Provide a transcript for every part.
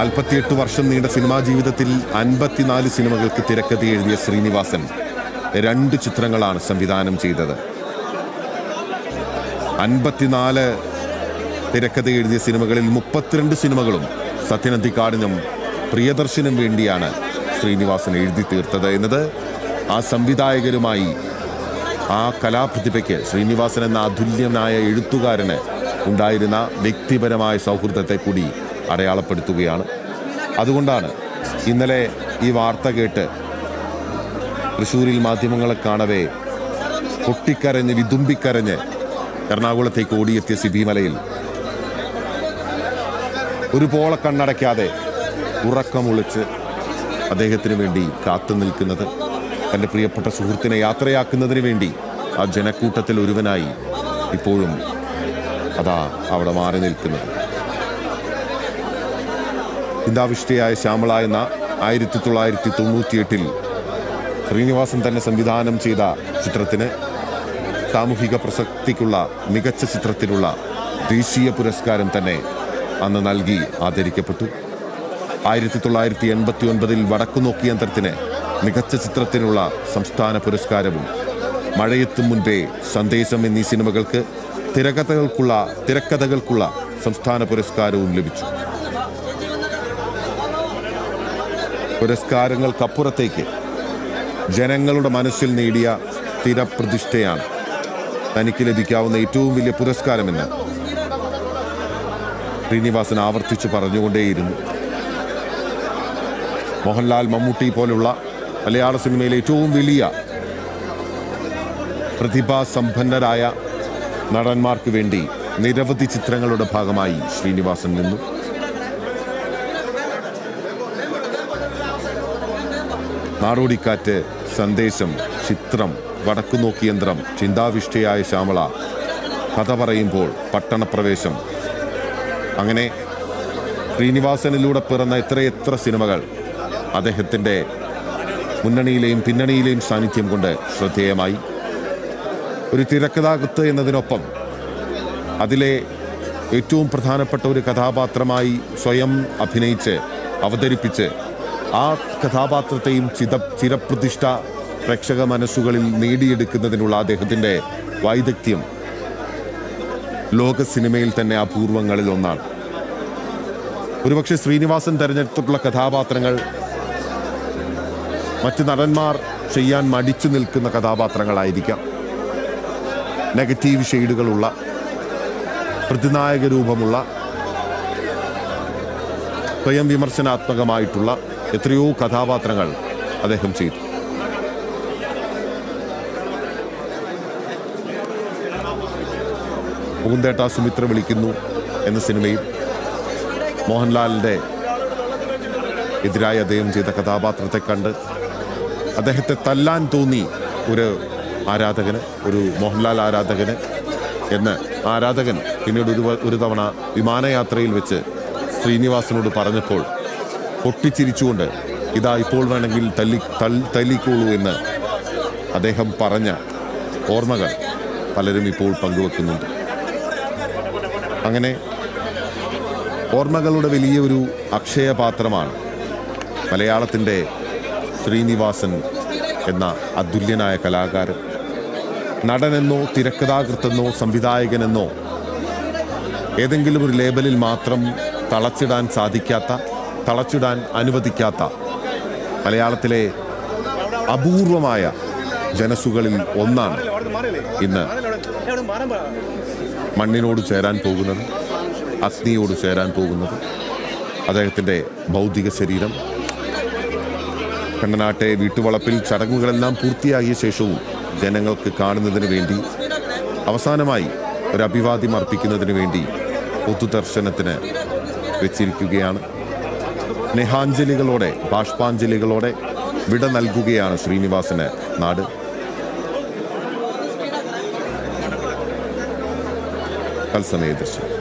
നാൽപ്പത്തിയെട്ട് വർഷം നീണ്ട സിനിമാ ജീവിതത്തിൽ അൻപത്തിനാല് സിനിമകൾക്ക് തിരക്കഥ എഴുതിയ ശ്രീനിവാസൻ രണ്ട് ചിത്രങ്ങളാണ് സംവിധാനം ചെയ്തത്. അൻപത്തിനാല് തിരക്കഥ എഴുതിയ സിനിമകളിൽ മുപ്പത്തിരണ്ട് സിനിമകളും സത്യനന്ദിക്കാടിനും പ്രിയദർശനും വേണ്ടിയാണ് ശ്രീനിവാസൻ എഴുതി തീർത്തത് എന്നത് ആ സംവിധായകരുമായി ആ കലാപ്രതിഭയ്ക്ക് ശ്രീനിവാസൻ എന്ന അതുല്യനായ എഴുത്തുകാരന് ഉണ്ടായിരുന്ന വ്യക്തിപരമായ സൗഹൃദത്തെ കൂടി അടയാളപ്പെടുത്തുകയാണ്. അതുകൊണ്ടാണ് ഇന്നലെ ഈ വാർത്ത കേട്ട് തൃശ്ശൂരിൽ മാധ്യമങ്ങളെ കാണവേ പൊട്ടിക്കരഞ്ഞ് വിതുമ്പിക്കരഞ്ഞ് എറണാകുളത്തേക്ക് ഓടിയെത്തിയ സിബിമലയിൽ ഒരു പോള കണ്ണടയ്ക്കാതെ ഉറക്കമൊളിച്ച് അദ്ദേഹത്തിന് വേണ്ടി കാത്തു നിൽക്കുന്നത് തന്റെ പ്രിയപ്പെട്ട സുഹൃത്തിനെ യാത്രയാക്കുന്നതിന് വേണ്ടി ആ ജനക്കൂട്ടത്തിൽ ഒരുവനായി ഇപ്പോഴും അതാ അവിടെ മാറി നിൽക്കുന്നത്. ചിന്താവിഷ്ടയായ ശ്യാമള എന്ന ആയിരത്തി തൊള്ളായിരത്തി തൊണ്ണൂറ്റിയെട്ടിൽ ശ്രീനിവാസൻ തന്നെ സംവിധാനം ചെയ്ത ചിത്രത്തിന് സാമൂഹിക പ്രസക്തിക്കുള്ള മികച്ച ചിത്രത്തിനുള്ള ദേശീയ പുരസ്കാരം തന്നെ അന്ന് നൽകി ആദരിക്കപ്പെട്ടു. ആയിരത്തി തൊള്ളായിരത്തി എൺപത്തി ഒൻപതിൽ വടക്കു നോക്കിയന്ത്രത്തിന് മികച്ച ചിത്രത്തിനുള്ള സംസ്ഥാന പുരസ്കാരവും മഴയെത്തും മുൻപേ സന്ദേശം എന്നീ സിനിമകൾക്ക് തിരക്കഥകൾക്കുള്ള തിരക്കഥകൾക്കുള്ള സംസ്ഥാന പുരസ്കാരവും ലഭിച്ചു. പുരസ്കാരങ്ങൾക്കപ്പുറത്തേക്ക് ജനങ്ങളുടെ മനസ്സിൽ നേടിയ സ്ഥിരപ്രതിഷ്ഠയാണ് തനിക്ക് ലഭിക്കാവുന്ന ഏറ്റവും വലിയ പുരസ്കാരമെന്ന് ശ്രീനിവാസൻ ആവർത്തിച്ച് പറഞ്ഞുകൊണ്ടേയിരുന്നു. മോഹൻലാൽ മമ്മൂട്ടി പോലുള്ള മലയാള സിനിമയിലെ ഏറ്റവും വലിയ പ്രതിഭാസമ്പന്നരായ നടന്മാർക്ക് വേണ്ടി നിരവധി ചിത്രങ്ങളുടെ ഭാഗമായി ശ്രീനിവാസൻ നിന്നു. നാടോടിക്കാറ്റ് സന്ദേശം ചിത്രം വടക്കുനോക്കി യന്ത്രം ചിന്താവിഷ്ടയായ ശ്യാമള. കഥ പറയുമ്പോൾ പട്ടണപ്രവേശം. അങ്ങനെ ശ്രീനിവാസനിലൂടെ പിറന്ന എത്രയെത്ര സിനിമകൾ അദ്ദേഹത്തിന്റെ മുന്നണിയിലെയും പിന്നണിയിലെയും സാന്നിധ്യം കൊണ്ട് ശ്രദ്ധേയമായി. ഒരു തിരക്കഥാകൃത്ത് എന്നതിനൊപ്പം അതിലെ ഏറ്റവും പ്രധാനപ്പെട്ട ഒരു കഥാപാത്രമായി സ്വയം അഭിനയിച്ച് അവതരിപ്പിച്ച് ആ കഥാപാത്രത്തെയും ചിത ചിരപ്രതിഷ്ഠ പ്രേക്ഷക മനസ്സുകളിൽ നേടിയെടുക്കുന്നതിനുള്ള അദ്ദേഹത്തിന്റെ വൈദഗ്ധ്യം ലോക സിനിമയിൽ തന്നെ അപൂർവങ്ങളിൽ ഒന്നാണ്. ഒരുപക്ഷെ ശ്രീനിവാസൻ തിരഞ്ഞെടുത്തിട്ടുള്ള കഥാപാത്രങ്ങൾ മറ്റ് നടന്മാർ ചെയ്യാൻ മടിച്ചു നിൽക്കുന്ന കഥാപാത്രങ്ങളായിരിക്കാം. നെഗറ്റീവ് ഷെയ്ഡുകളുള്ള പ്രതിനായക രൂപമുള്ള സ്വയം വിമർശനാത്മകമായിട്ടുള്ള എത്രയോ കഥാപാത്രങ്ങൾ അദ്ദേഹം ചെയ്തു. പൂന്തേട്ട സുമിത്ര വിളിക്കുന്നു എന്ന സിനിമയിൽ മോഹൻലാലിന്റെ എതിരായി അദ്ദേഹം ചെയ്ത കഥാപാത്രത്തെ കണ്ട് അദ്ദേഹത്തെ തല്ലാൻ തോന്നി ഒരു ആരാധകന് ഒരു മോഹൻലാൽ ആരാധകന് എന്ന് ആരാധകൻ പിന്നീട് ഒരു ഒരു തവണ വിമാനയാത്രയിൽ വെച്ച് ശ്രീനിവാസനോട് പറഞ്ഞപ്പോൾ പൊട്ടിച്ചിരിച്ചുകൊണ്ട് ഇതാ ഇപ്പോൾ വേണമെങ്കിൽ തല്ലി തല്ലിക്കോളൂ എന്ന് അദ്ദേഹം പറഞ്ഞ ഓർമ്മകൾ പലരും ഇപ്പോൾ പങ്കുവെക്കുന്നുണ്ട്. അങ്ങനെ ഓർമ്മകളുടെ വലിയൊരു അക്ഷയപാത്രമാണ് മലയാളത്തിന്റെ ശ്രീനിവാസൻ എന്ന അതുല്യനായ കലാകാരൻ. നടനെന്നോ തിരക്കഥാകൃത്തെന്നോ സംവിധായകനെന്നോ ഏതെങ്കിലും ഒരു ലേബലിൽ മാത്രം തളച്ചിടാൻ സാധിക്കാത്ത തളച്ചിടാൻ അനുവദിക്കാത്ത മലയാളത്തിലെ അപൂർവമായ ജനസുകളിൽ ഒന്നാണ് ഇന്ന് മണ്ണിനോട് ചേരാൻ പോകുന്നത് അഗ്നിയോട് ചേരാൻ പോകുന്നത് അദ്ദേഹത്തിന്റെ ഭൗതിക ശരീരം. കണ്ണനാട്ടെ വീട്ടുവളപ്പിൽ ചടങ്ങുകളെല്ലാം പൂർത്തിയാക്കിയ ശേഷവും ജനങ്ങൾക്ക് കാണുന്നതിന് വേണ്ടി അവസാനമായി ഒരു അഭിവാദ്യം അർപ്പിക്കുന്നതിന് വേണ്ടി പൊതുദർശനത്തിന് വെച്ചിരിക്കുകയാണ്. സ്നേഹാഞ്ജലികളോടെ ബാഷ്പാഞ്ജലികളോടെ വിട നൽകുകയാണ് ശ്രീനിവാസന് നാട്. തത്സമയ ദർശനം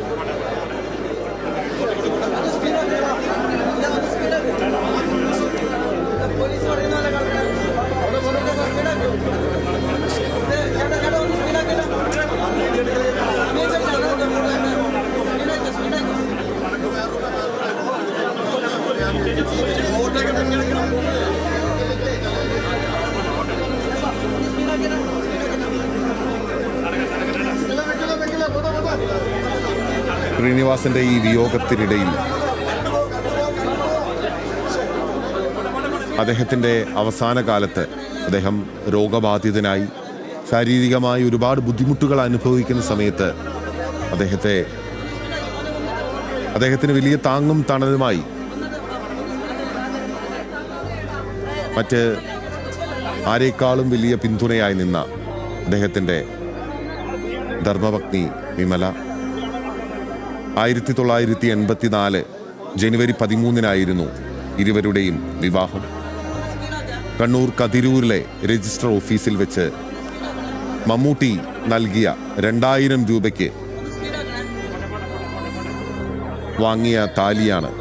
ശ്രീനിവാസന്റെ ഈ വിയോഗത്തിനിടയിൽ അദ്ദേഹത്തിന്റെ അവസാന കാലത്ത് അദ്ദേഹം രോഗബാധിതനായി ശാരീരികമായി ഒരുപാട് ബുദ്ധിമുട്ടുകൾ അനുഭവിക്കുന്ന സമയത്ത് അദ്ദേഹത്തെ അദ്ദേഹത്തിന് വലിയ താങ്ങും തണലുമായി മറ്റ് ആരേക്കാളും വലിയ പിന്തുണയായി നിന്ന അദ്ദേഹത്തിന്റെ ധർമ്മപത്നി വിമല ആയിരത്തി തൊള്ളായിരത്തി എൺപത്തിനാല് ജനുവരി പതിമൂന്നിനായിരുന്നു ഇരുവരുടെയും വിവാഹം. കണ്ണൂർ കതിരൂരിലെ രജിസ്റ്റർ ഓഫീസിൽ വെച്ച് മമ്മൂട്ടി നൽകിയ രണ്ടായിരം രൂപയ്ക്ക് വാങ്ങിയ താലിയാണ്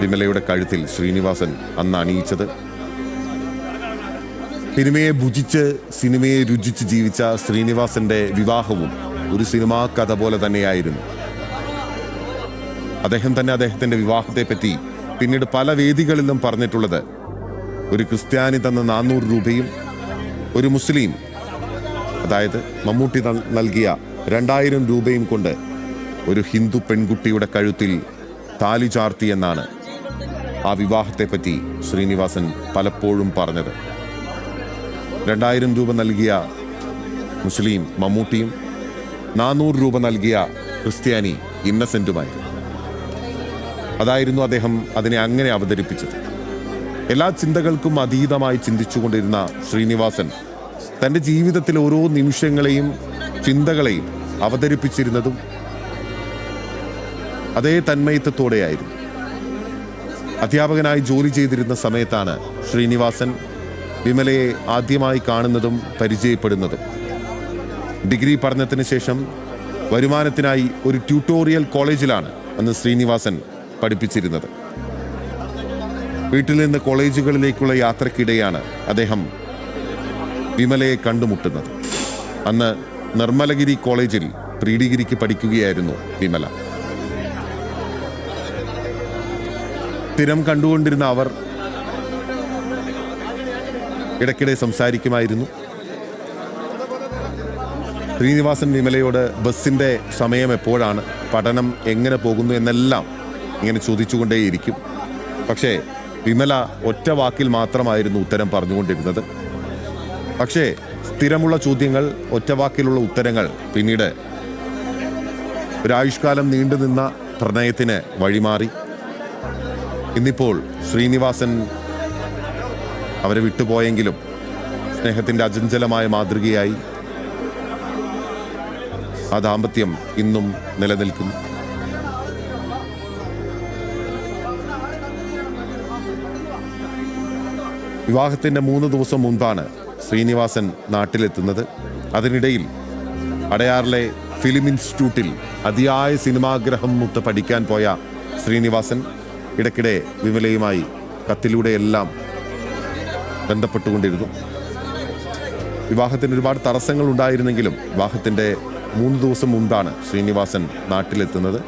വിമലയുടെ കഴുത്തിൽ ശ്രീനിവാസൻ അന്ന് അണിയിച്ചത്. സിനിമയെ ഭുജിച്ച് സിനിമയെ രുചിച്ച് ജീവിച്ച ശ്രീനിവാസന്റെ വിവാഹവും ഒരു സിനിമാ കഥ പോലെ തന്നെയായിരുന്നു. അദ്ദേഹം തന്നെ അദ്ദേഹത്തിന്റെ വിവാഹത്തെ പറ്റി പിന്നീട് പല വേദികളിലും പറഞ്ഞിട്ടുള്ളത്. ഒരു ക്രിസ്ത്യാനി തന്ന നാനൂറ് രൂപയും ഒരു മുസ്ലിം അതായത് മമ്മൂട്ടി നൽ- നൽകിയ രണ്ടായിരം രൂപയും കൊണ്ട് ഒരു ഹിന്ദു പെൺകുട്ടിയുടെ കഴുത്തിൽ താലി ചാർത്തി എന്നാണ് ആ വിവാഹത്തെപ്പറ്റി ശ്രീനിവാസൻ പലപ്പോഴും പറഞ്ഞത്. രണ്ടായിരം രൂപ നൽകിയ മുസ്ലിം മമ്മൂട്ടിയും നാനൂറ് രൂപ നൽകിയ ക്രിസ്ത്യാനി ഇന്നസെന്റുമായിരുന്നു. അതായിരുന്നു അദ്ദേഹം അതിനെ അങ്ങനെ അവതരിപ്പിച്ചത്. എല്ലാ ചിന്തകൾക്കും അതീതമായി ചിന്തിച്ചുകൊണ്ടിരുന്ന ശ്രീനിവാസൻ തന്റെ ജീവിതത്തിലെ ഓരോ നിമിഷങ്ങളെയും ചിന്തകളെയും അവതരിപ്പിച്ചിരുന്നതും അതേ തന്മയത്വത്തോടെയായിരുന്നു. അധ്യാപകനായി ജോലി ചെയ്തിരുന്ന സമയത്താണ് ശ്രീനിവാസൻ വിമലയെ ആദ്യമായി കാണുന്നതും പരിചയപ്പെടുന്നതും. ഡിഗ്രി പഠനത്തിന് ശേഷം വരുമാനത്തിനായി ഒരു ട്യൂട്ടോറിയൽ കോളേജിലാണ് അന്ന് ശ്രീനിവാസൻ പഠിപ്പിച്ചിരുന്നത്. വീട്ടിൽ നിന്ന് കോളേജുകളിലേക്കുള്ള യാത്രക്കിടെയാണ് അദ്ദേഹം വിമലയെ കണ്ടുമുട്ടുന്നത്. അന്ന് നിർമ്മലഗിരി കോളേജിൽ പ്രീ ഡിഗ്രിക്ക് പഠിക്കുകയായിരുന്നു വിമല. സ്ഥിരം കണ്ടുകൊണ്ടിരുന്ന അവർ ഇടയ്ക്കിടെ സംസാരിക്കുമായിരുന്നു. ശ്രീനിവാസൻ വിമലയോട് ബസ്സിന്റെ സമയം എപ്പോഴാണ്? പഠനം എങ്ങനെ പോകുന്നു? എന്നെല്ലാം ഇങ്ങനെ ചോദിച്ചുകൊണ്ടേയിരിക്കും. പക്ഷേ വിമല ഒറ്റ വാക്കിൽ മാത്രമായിരുന്നു ഉത്തരം പറഞ്ഞുകൊണ്ടിരുന്നത്. പക്ഷേ സ്ഥിരമുള്ള ചോദ്യങ്ങൾ ഒറ്റ വാക്കിലുള്ള ഉത്തരങ്ങൾ പിന്നീട് ഒരായുഷ്കാലം നീണ്ടുനിന്ന പ്രണയത്തിന് വഴിമാറി. ഇന്നിപ്പോൾ ശ്രീനിവാസൻ അവരെ വിട്ടുപോയെങ്കിലും സ്നേഹത്തിന്റെ അചഞ്ചലമായ മാതൃകയായി. ആ ദാമ്പത്യം ഇന്നും നിലനിൽക്കുന്നു. വിവാഹത്തിന്റെ മൂന്ന് ദിവസം മുൻപാണ് ശ്രീനിവാസൻ നാട്ടിലെത്തുന്നത്. അതിനിടയിൽ അടയാറിലെ ഫിലിം ഇൻസ്റ്റിറ്റ്യൂട്ടിൽ അതിയായ സിനിമാഗ്രഹം മുത്ത് പഠിക്കാൻ പോയ ശ്രീനിവാസൻ ഇടയ്ക്കിടെ വിമലയുമായി കത്തിലൂടെയെല്ലാം ബന്ധപ്പെട്ടുകൊണ്ടിരുന്നു. വിവാഹത്തിന് ഒരുപാട് തടസ്സങ്ങൾ ഉണ്ടായിരുന്നെങ്കിലും വിവാഹത്തിന്റെ മൂന്ന് ദിവസം മുൻപാണ് ശ്രീനിവാസൻ നാട്ടിലെത്തുന്നത്.